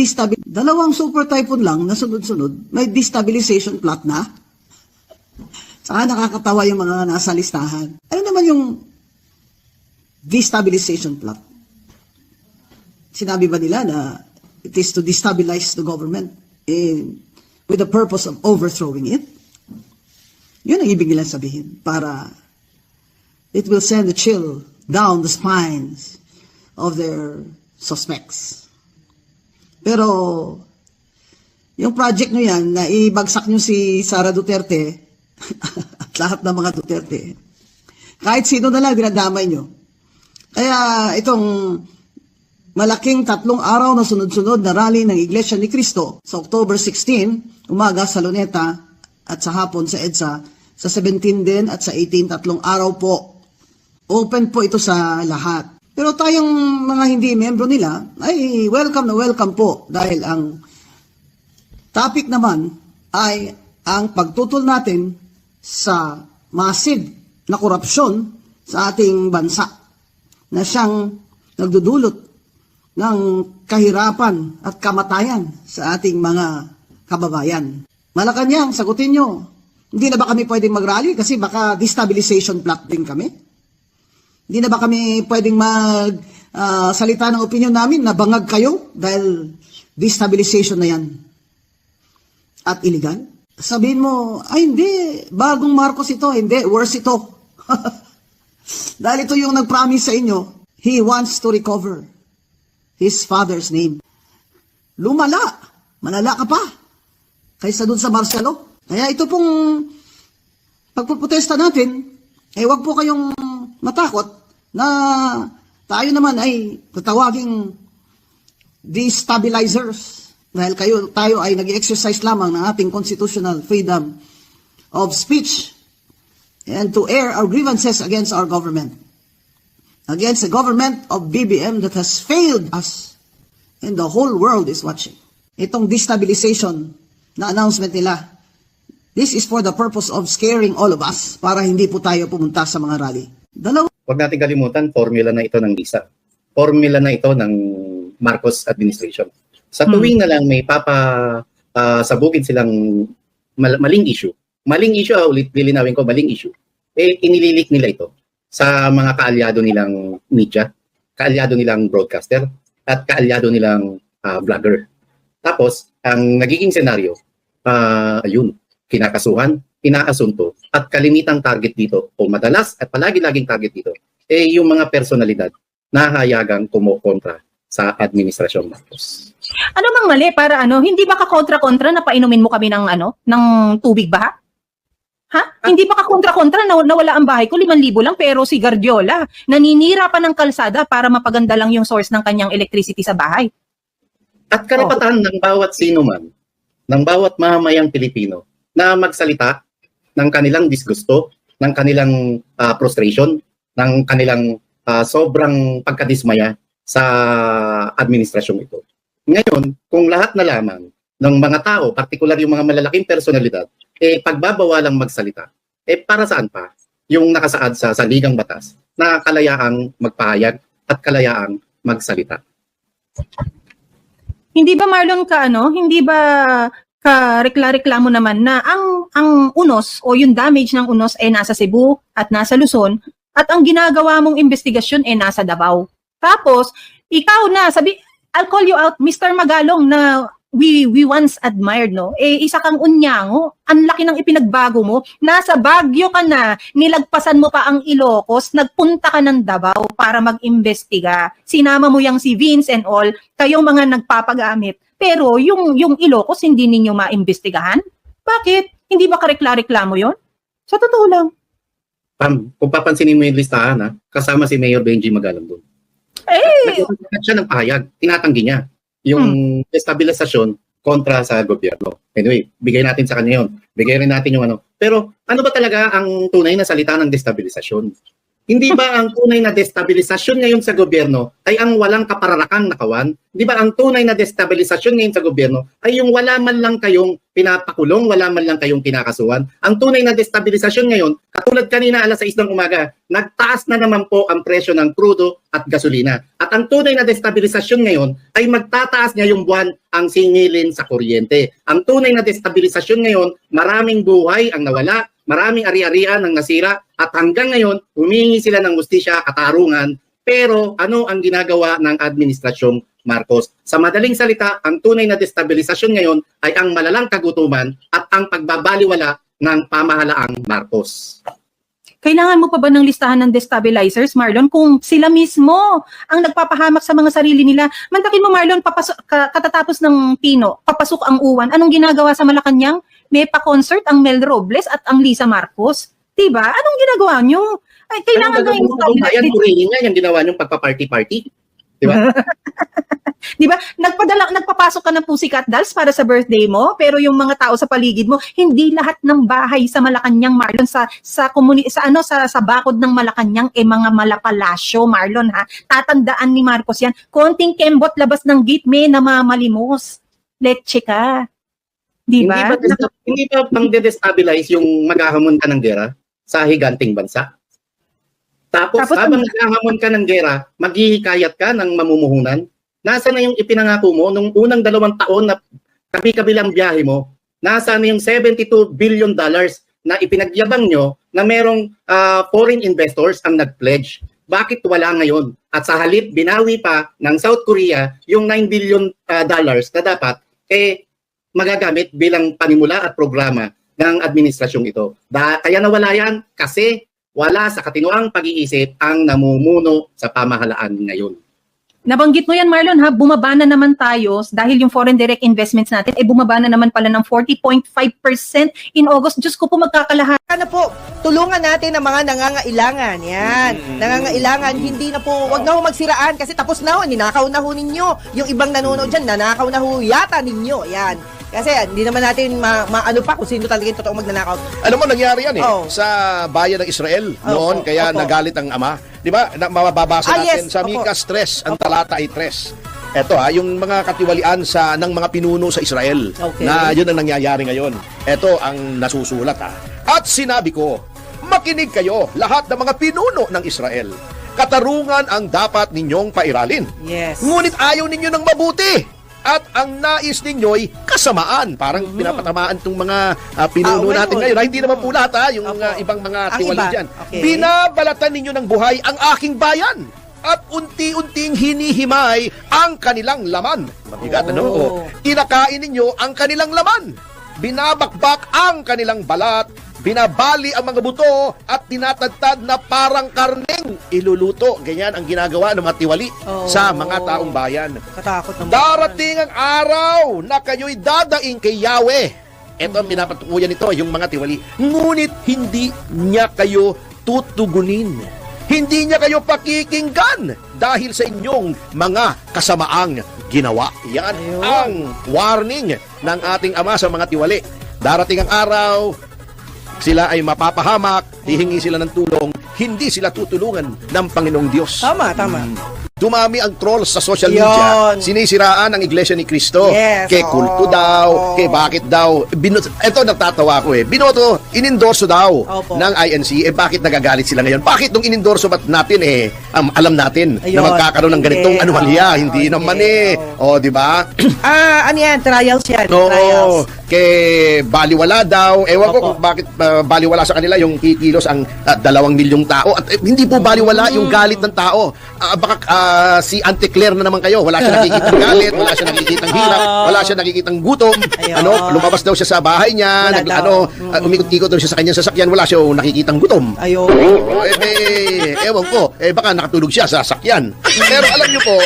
Destabil- dalawang super typhoon lang na sunod-sunod, may destabilization plot na. Saka nakakatawa yung mga nasa listahan. Ano naman yung destabilization plot? Sinabi ba nila na it is to destabilize the government in, with the purpose of overthrowing it? Yun ang ibig nilang sabihin para it will send a chill down the spines of their suspects. Pero, yung project nyo yan, na ibagsak nyo si Sara Duterte, at lahat ng mga Duterte, kahit sino na lang dinadamay nyo. Kaya itong malaking tatlong araw na sunod-sunod na rally ng Iglesia ni Cristo sa October 16, umaga sa Luneta at sa hapon sa EDSA, sa 17 din at sa 18, tatlong araw po. Open po ito sa lahat. Pero tayong mga hindi membro nila, ay welcome na welcome po dahil ang topic naman ay ang pagtutol natin sa massive na korupsyon sa ating bansa na siyang nagdudulot ng kahirapan at kamatayan sa ating mga kababayan. Malacanang, sagutin nyo. Hindi na ba kami pwedeng mag-rally kasi baka destabilization plot din kami? Hindi na ba kami pwedeng mag ah, salita ng opinion namin na bangag kayo dahil destabilization na yan at illegal? Sabihin mo, ay hindi, bagong Marcos ito, hindi, worse ito. dahil ito yung nag-promise sa inyo, he wants to recover his father's name. Lumala, malala ka pa, kaysa dun sa Marcelo. Kaya ito pong pagpuprotesta natin, eh wag po kayong matakot na tayo naman ay tatawaging destabilizers dahil kayo, tayo ay nag-exercise lamang ng ating constitutional freedom of speech and to air our grievances against our government. Against the government of BBM that has failed us and the whole world is watching. Itong destabilization na announcement nila, this is for the purpose of scaring all of us para hindi po tayo pumunta sa mga rally. Dalawa Huwag natin kalimutan, formula na ito ng visa. Formula na ito ng Marcos administration. Sa tuwing na lang may papa ah, sabugin silang mal- maling issue. Maling issue, ah, ulit lilinawin ko, maling issue. Eh, inililik nila ito sa mga kaalyado nilang media, kaalyado nilang broadcaster, at kaalyado nilang ah, vlogger. Tapos, ang nagiging senaryo, ah, ayun, kinakasuhan, inaasunto, at kalimitang target dito, o madalas at palagi-laging target dito, eh yung mga personalidad na hayagang kumukontra sa administrasyon Marcos. Ano bang mali para ano, hindi ba ka kontra-kontra na painumin mo kami ng ano, ng tubig ba? Ha? Hindi ba ka kontra-kontra na nawala ang bahay ko, 5,000 lang, pero si Guardiola, naninira pa ng kalsada para mapaganda lang yung source ng kanyang electricity sa bahay. At karapatan ng bawat sino man, ng bawat mamamayang Pilipino na magsalita ng kanilang disgusto, ng kanilang ah, frustration, ng kanilang ah, sobrang pagkadismaya sa administrasyong ito. Ngayon, kung lahat na lamang ng mga tao, partikular yung mga malalaking personalidad, eh pagbabawalang magsalita, eh para saan pa yung nakasaad sa saligang batas na kalayaang magpahayag at kalayaang magsalita. Hindi ba Marlon ka ano, hindi ba ka rekla-reklamo naman na ang ang unos o yung damage ng unos ay nasa Cebu at nasa Luzon at ang ginagawa mong investigasyon ay nasa Davao. Tapos ikaw na sabi I'll call you out Mr. Magalong na we we once admired no? Eh isa kang unyango. Ang laki ng ipinagbago mo. Nasa Baguio ka na. Nilagpasan mo pa ang Ilocos. Nagpunta ka ng Davao para mag-imbestiga. Sinama mo yang si Vince and all. Kayong mga nagpapagamit. Pero yung yung Ilocos hindi ninyo maimbestigahan? Bakit? Hindi ba karekla-reklamo yon sa totoo lang. Pam, kung papansinin mo yung listahan, ha, kasama si Mayor Benji Magalang doon. eh! Nagsasagot siya ng pahayag, tinatanggi niya yung destabilisasyon kontra sa gobyerno. Anyway, bigay natin sa kanya yun. Bigay rin natin yung ano. Pero ano ba talaga ang tunay na salita ng destabilisasyon? Hindi ba ang tunay na destabilisasyon ngayon sa gobyerno ay ang walang kapararakang nakawan? Hindi ba ang tunay na destabilisasyon ngayon sa gobyerno ay yung wala man lang kayong pinapakulong, wala man lang kayong kinakasuhan. Ang tunay na destabilisasyon ngayon, katulad kanina alas 6 ng umaga, nagtaas na naman po ang presyo ng crudo at gasolina. At ang tunay na destabilisasyon ngayon ay magtataas ngayong buwan ang singilin sa kuryente. Ang tunay na destabilisasyon ngayon, maraming buhay ang nawala, maraming ari-arian ang nasira, at hanggang ngayon, humingi sila ng justisya, katarungan, pero ano ang ginagawa ng administrasyong Marcos? Sa madaling salita, ang tunay na destabilisasyon ngayon ay ang malalang kagutuman at ang pagbabaliwala ng pamahalaang Marcos. Kailangan mo pa ba ng listahan ng destabilizers, Marlon, kung sila mismo ang nagpapahamak sa mga sarili nila? Mantakin mo, Marlon, papasok, ka- katatapos ng Pino, papasok ang uwan. Anong ginagawa sa Malacanang? May pa-concert ang Mel Robles at ang Lisa Marcos. Diba? Anong ginagawa nyo? Ay, kailangan Anong ng gagawin mo kung bayan, purihin nga yung ginawa niyong pagpa-party-party. Di ba? Di ba? Nagpadala, nagpapasok ka ng Pussycat Dolls para sa birthday mo, pero yung mga tao sa paligid mo, hindi lahat ng bahay sa Malacanang, Marlon, sa sa community, sa ano, sa, sa bakod ng Malacanang, eh mga malapalasyo, Marlon, ha? Tatandaan ni Marcos yan. Konting kembot labas ng gate, may namamalimos. Leche ka. Di Hindi ba? ba, desta- hindi ba pang de-destabilize yung maghahamon ka ng gera sa higanting bansa? Tapos, Tapos habang naghahamon ka ng gera, maghihikayat ka ng mamumuhunan. Nasa na yung ipinangako mo nung unang dalawang taon na kabi-kabilang biyahe mo? Nasa na yung 72 billion dollars na ipinagyabang nyo na merong ah, foreign investors ang nag-pledge? Bakit wala ngayon? At sa halip, binawi pa ng South Korea yung 9 billion ah, dollars na dapat eh magagamit bilang panimula at programa ng administrasyong ito. Da, kaya nawala yan kasi wala sa katinuang pag-iisip ang namumuno sa pamahalaan ngayon. Nabanggit mo yan, Marlon, ha? Bumaba na naman tayo dahil yung foreign direct investments natin, eh bumaba na naman pala ng 40.5% in August. Diyos ko po, magkakalahat. Sana po, tulungan natin ang mga nangangailangan. Yan. Nangangailangan, hindi na po, wag na ho magsiraan kasi tapos na ho, ninakaw na ho ninyo. Yung ibang nanonood dyan, nanakaw na ho yata ninyo. Yan. Kasi hindi naman natin ma, maano pa kung sino talaga yung totoong magnanakaw. Ano mo nangyari yan eh Oh. sa bayan ng Israel noon Opo, kaya opo. nagalit ang ama. 'Di ba? Na, mababasa Ah, natin yes, sa opo. Mika stress, ang talata ay tres. Ito ha, yung mga katiwalian sa ng mga pinuno sa Israel Okay. na yun ang nangyayari ngayon. Ito ang nasusulat ha. At sinabi ko, makinig kayo lahat ng mga pinuno ng Israel. Katarungan ang dapat ninyong pairalin. Yes. Ngunit ayaw ninyo ng mabuti. At ang nais ninyo'y kasamaan. Parang pinapatamaan itong mga ah, pinuno Mm-hmm. Ah, natin ngayon. Ah, hindi naman po lahat ha, yung Opo. ah, ibang mga tiwali iba. dyan. Okay. Binabalatan ninyo ng buhay ang aking bayan. At unti-unting hinihimay ang kanilang laman. Mabigat ano? Oh. Oh. Kinakain ninyo ang kanilang laman. Binabakbak ang kanilang balat. Binabali ang mga buto at tinatagtad na parang karneng iluluto. Ganyan ang ginagawa ng mga tiwali Oh. sa mga taong bayan. Katakot naman. Darating ang araw na kayo'y dadaing kay Yahweh. Ito ang pinapatukuyan nito, yung mga tiwali. Ngunit hindi niya kayo tutugunin. Hindi niya kayo pakikinggan dahil sa inyong mga kasamaang ginawa. Yan Ayun. ang warning ng ating ama sa mga tiwali. Darating ang araw, sila ay mapapahamak, hihingi sila ng tulong, hindi sila tutulungan ng Panginoong Diyos. Tama, tama. Dumami ang trolls sa social media. Yon. Sinisiraan ang iglesia ni Kristo. Yes, kay oo. kulto daw, kay bakit daw. Bino- Ito, nagtatawa ko eh. Binoto, inendorso daw Opo. ng INC. Eh, bakit nagagalit sila ngayon? Bakit nung inendorso ba't natin eh, um, alam natin Ayun. na magkakaroon ng ganitong Hindi, anomalya. oo, Hindi hindi, naman eh. O, di ba? Ah, ano yan? Trials yan. Oo, Trials. kay baliwala daw. Ewan ko Opo. kung bakit uh, baliwala sa kanila yung kikilos ang uh, dalawang milyong tao. At eh, hindi po baliwala yung galit ng tao. Ah, baka ah, si Auntie Claire na naman kayo. Wala siya nakikitang galit, wala siya nakikitang hirap, wala siya nakikitang gutom. Ayun. Ano, lumabas daw siya sa bahay niya, Wala nag, daw. ano, ah, umikot-ikot daw siya sa kanyang sasakyan, wala siya nakikitang gutom. Ayun. eh, eh, ewan ko, eh baka nakatulog siya sa sakyan. Pero alam niyo po,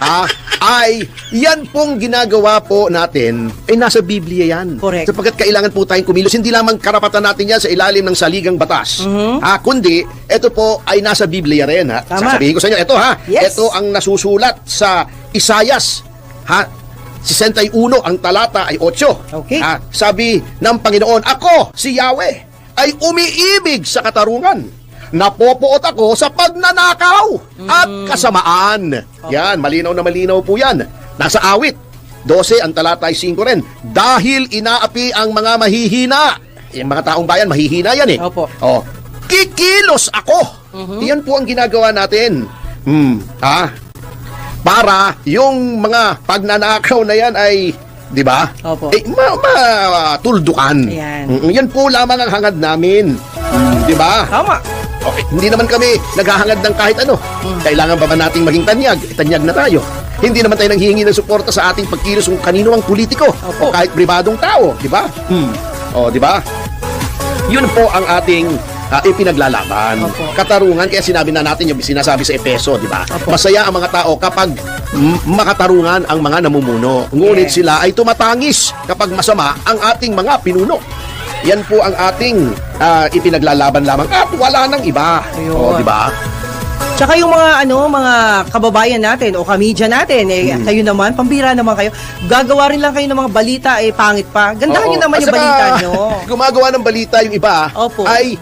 ha, ay yan pong ginagawa po natin, eh nasa Biblia yan. Correct. Sapagkat kailangan po tayong kumilos. Hindi lamang karapatan natin yan sa ilalim ng saligang batas. Ha, kundi, ito po ay nasa Biblia rin. Ha? Tama. Sasabihin ko sa inyo, ito ha, Yes. ito ang nasusulat sa Isayas. Ha, 61 ang talata ay 8. Okay. Ha, sabi ng Panginoon, ako, si Yahweh, ay umiibig sa katarungan. Napopoot ako sa pagnanakaw at kasamaan. Yan, malinaw na malinaw po yan. Nasa awit. 12 ang talata ay 5 rin. Dahil inaapi ang mga mahihina. Yung mga taong bayan, mahihina yan eh. Opo. Oh, kikilos ako. Yan po ang ginagawa natin. Hmm, ha? Para yung mga pagnanakaw na yan ay, di ba? Opo. Eh, ma- matuldukan. Ayan. Mm, Yan po lamang ang hangad namin. Di ba? Tama. Okay, hindi naman kami naghahangad ng kahit ano. Kailangan ba ba nating maging tanyag? Eh, tanyag na tayo. Hindi naman tayo nanghihingi ng suporta sa ating pagkilos kung kanino ang politiko Opo. o kahit pribadong tao, di ba? Hmm. O, di ba? Yun po ang ating ah, ipinaglalaban. Opo. Katarungan, kaya sinabi na natin yung sinasabi sa Epeso, di ba? Masaya ang mga tao kapag makatarungan ang mga namumuno. Ngunit Yes. sila ay tumatangis kapag masama ang ating mga pinuno. Yan po ang ating ah, ipinaglalaban lamang at wala nang iba. Ayun. O, di ba? Tsaka yung mga ano, mga kababayan natin o kamedya natin, eh, Hmm. kayo naman, pambira naman kayo. Gagawa rin lang kayo ng mga balita, eh, pangit pa. Gandahan Oo. nyo naman At yung saka, balita nyo. Gumagawa ng balita yung iba Opo. ay